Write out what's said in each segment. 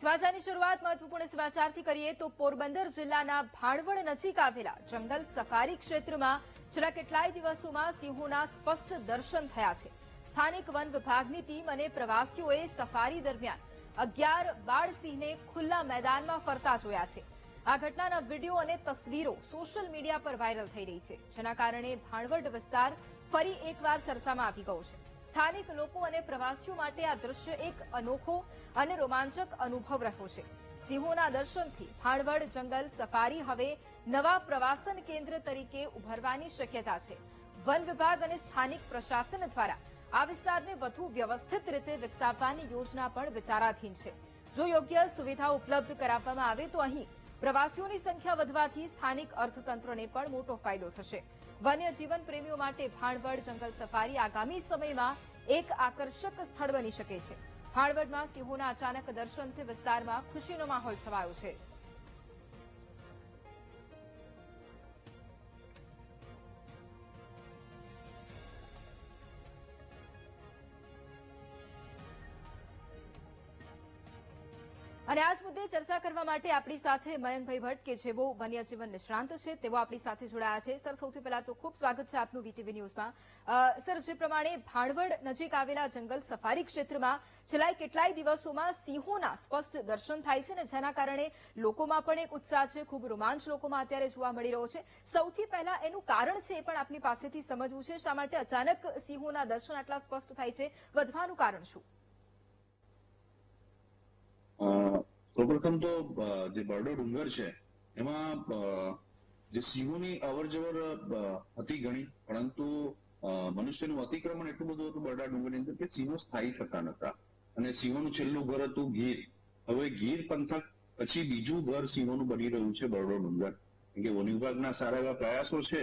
સમાચારની શરૂઆત મહત્વપૂર્ણ સમાચારથી કરીએ તો પોરબંદર જિલ્લાના ભાણવડ નજીક આવેલા જંગલ સફારી ક્ષેત્રમાં છેલ્લા કેટલાય દિવસોમાં સિંહોના સ્પષ્ટ દર્શન થયા છે. સ્થાનિક વન વિભાગની ટીમ અને પ્રવાસીઓએ સફારી દરમિયાન અગિયાર બાળ સિંહને ખુલ્લા મેદાનમાં ફરતા જોયા છે. આ ઘટનાના વીડિયો અને તસવીરો સોશિયલ મીડિયા પર વાયરલ થઈ રહી છે, જેના કારણે ભાણવડ વિસ્તાર ફરી એકવાર ચર્ચામાં આવી ગયો છે. સ્થાનિક લોકો અને પ્રવાસીઓ માટે આ દ્રશ્ય એક અનોખો અને રોમાંચક અનુભવ રહ્યો છે. સિંહોના દર્શનથી ભાણવડ, જંગલ, સફારી હવે નવા પ્રવાસન કેન્દ્ર તરીકે ઉભરવાની શક્યતા છે. વન વિભાગ અને સ્થાનિક પ્રશાસન દ્વારા આ વિસ્તારને વધુ વ્યવસ્થિત રીતે વિકસાવવાની યોજના પણ વિચારાધીન છે. જો યોગ્ય સુવિધા ઉપલબ્ધ કરાવવામાં આવે તો અહીં પ્રવાસીઓની સંખ્યા વધવાથી સ્થાનિક અર્થતંત્રને પણ મોટો ફાયદો થશે. વન્ય જીવન પ્રેમીઓ માટે ભાણવડ, જંગલ સફારી આગામી સમયમાં એક આકર્ષક સ્થળ બની શકે છે. ભાણવડમાં સિંહોના અચાનક દર્શનથી વિસ્તારમાં ખુશીનો માહોલ છવાયો છે. અને આ જ મુદ્દે ચર્ચા કરવા માટે આપણી સાથે મયંકભાઈ ભટ્ટ, કે જેઓ વન્યજીવન નિષ્ણાંત છે, તેઓ આપણી સાથે જોડાયા છે. સર, સૌથી પહેલા તો ખૂબ સ્વાગત છે આપનું વીટીવી ન્યૂઝમાં. સર, જે પ્રમાણે ભાણવડ નજીક આવેલા જંગલ સફારી ક્ષેત્રમાં છેલ્લા કેટલાય દિવસોમાં સિંહોના સ્પષ્ટ દર્શન થાય છે અને જેના કારણે લોકોમાં પણ એક ઉત્સાહ છે, ખૂબ રોમાંચ લોકોમાં અત્યારે જોવા મળી રહ્યો છે. સૌથી પહેલા એનું કારણ છે એ પણ આપની પાસેથી સમજવું છે. શા માટે અચાનક સિંહોના દર્શન આટલા સ્પષ્ટ થાય છે? વધવાનું કારણ શું? સૌપ્રથમ તો જે બરડો ડુંગર છે, એમાં જે સિંહોની અવર જવર હતી ઘણી, પરંતુ મનુષ્યનું અતિક્રમણ એટલું બધું હતું બરડા ડુંગરની અંદર કે સિંહો સ્થાયી થતા નતા અને સિંહોનું છેલ્લું ઘર હતું ગીર. હવે ગીર પંથક પછી બીજું ઘર સિંહોનું બની રહ્યું છે બરડો ડુંગર. કે વન વિભાગના સારા એવા પ્રયાસો છે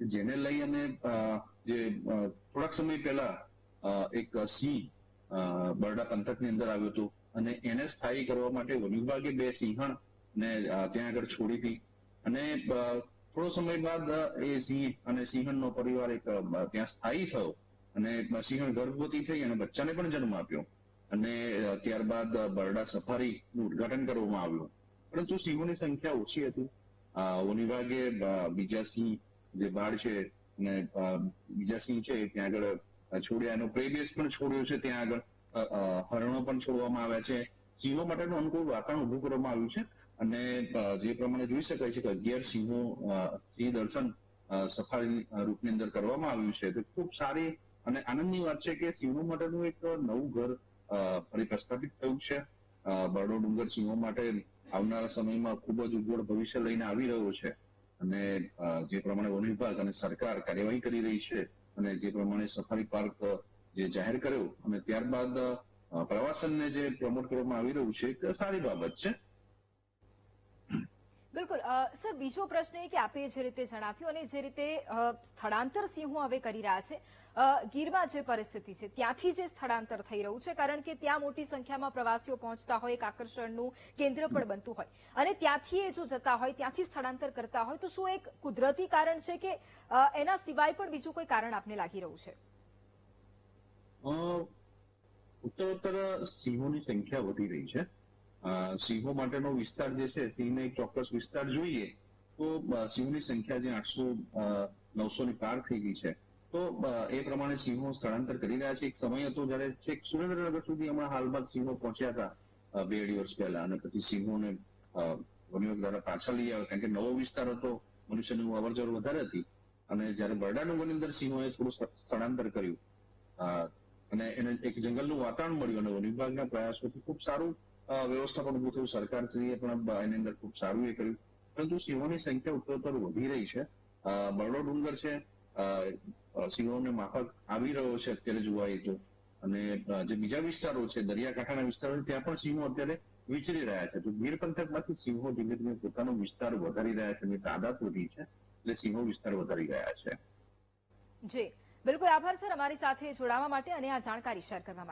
જેને લઈ અને જે થોડાક સમય પહેલા એક સિંહ બરડા પંથકની અંદર આવ્યું હતું. અને એને સ્થાયી કરવા માટે વન બે સિંહણ ને ત્યાં આગળ છોડી હતી. અને થોડો સમય બાદ એ સિંહ અને સિંહણનો પરિવાર એક ત્યાં સ્થાયી થયો. અને સિંહણ ગર્ભવતી થઈ અને બચ્ચાને પણ જન્મ આપ્યો. અને ત્યારબાદ બરડા સફારીનું ઉદઘાટન કરવામાં આવ્યું. પરંતુ સિંહોની સંખ્યા ઓછી હતી. વન વિભાગે બીજા સિંહ જે બાળ છે અને બીજા સિંહ છે ત્યાં આગળ છોડ્યા એનો પ્રે પણ છોડ્યો છે ત્યાં આગળ. હરણો પણ છોડવામાં આવ્યા છે. સિંહો માટેનું અનુકૂળ વાતાવરણ ઉભું કરવામાં આવ્યું છે? અને જે પ્રમાણે જોઈ શકાય છે કે અગિયાર સિંહો સિંહ દર્શન સફારી અ, રૂપની અંદર કરવામાં આવ્યું છે તો ખૂબ સારી અને આનંદની વાત છે કે સિંહો માટેનું એક નવું ઘર ફરી પ્રસ્થાપિત થયું છે. બરડો ડુંગર સિંહો માટે આવનારા સમયમાં ખૂબ જ ઉજ્જવળ ભવિષ્ય લઈને આવી રહ્યો છે. અને જે પ્રમાણે વન વિભાગ અને સરકાર કાર્યવાહી કરી રહી છે અને જે પ્રમાણે સફારી પાર્ક જે જાહેર કર્યો અને ત્યારબાદ પ્રવાસનને જે પ્રમોટ કરવામાં આવી રહ્યું છે, તે સારી બાબત છે. બિલકુલ. સર, બીજો પ્રશ્ન એ કે આપે જે રીતે જણાવ્યું અને જે રીતે સ્થળાંતર સિંહો હવે કરી રહ્યા છે ગીરમાં જે પરિસ્થિતિ છે, ત્યાંથી જે સ્થળાંતર થઈ રહ્યું છે, કારણ કે ત્યાં મોટી સંખ્યામાં પ્રવાસીઓ પહોંચતા હોય, એક આકર્ષણનું કેન્દ્ર પણ બનતું હોય. અને ત્યાંથી એ જો જતા હોય, ત્યાંથી સ્થળાંતર કરતા હોય, તો શું એક કુદરતી કારણ છે કે એના સિવાય પણ બીજું કોઈ કારણ આપને લાગી રહ્યું છે? ઉત્તરોત્તર સિંહોની સંખ્યા વધી રહી છે. સિંહો માટેનો વિસ્તાર જે છે, સિંહને એક ચોક્કસ વિસ્તાર જોઈએ, તો સિંહોની સંખ્યા જે આઠસો નવસો ની પાર થઈ ગઈ છે. તો એ પ્રમાણે સિંહો સ્થળાંતર કરી રહ્યા છે. એક સમય હતો જ્યારે છેક સુરેન્દ્રનગર સુધી હમણાં હાલમાં સિંહો પહોંચ્યા હતા બે અઢી વર્ષ પહેલા. અને પછી સિંહોને અ, વન વિભાગ દ્વારા પાછા લઈ આવ્યા. કારણ કે નવો વિસ્તાર હતો મનુષ્યની અવર જવર વધારે હતી. અને જ્યારે બરડાનગરની અંદર સિંહોએ થોડું સ્થળાંતર કર્યું અને એને એક જંગલનું વાતાવરણ મળ્યું અને વન વિભાગના પ્રયાસોથી ખૂબ સારું વ્યવસ્થાપન ઉભું થયું. સરકારશ્રીએ પણ એની અંદર ખૂબ સારું એ કર્યું. પરંતુ સિંહોની સંખ્યા ઉત્તરોત્તર વધી રહી છે. બરડો ડુંગર છે સિંહોને માફક આવી રહ્યો છે અત્યારે જોવાય તો. અને જે બીજા વિસ્તારો છે, દરિયાકાંઠાના વિસ્તારો ત્યાં પણ સિંહો અત્યારે વિચરી રહ્યા છે. તો ગીર પંથકમાંથી સિંહો ધીમે ધીમે પોતાનો વિસ્તાર વધારી રહ્યા છે એની તાદાદ વધી છે, એટલે સિંહો વિસ્તાર વધારી રહ્યા છે. જી. બિલકુલ આભાર, સર. અમારી સાથે જોડાવા માટે અને આ જાણકારી શેર કરવા માટે.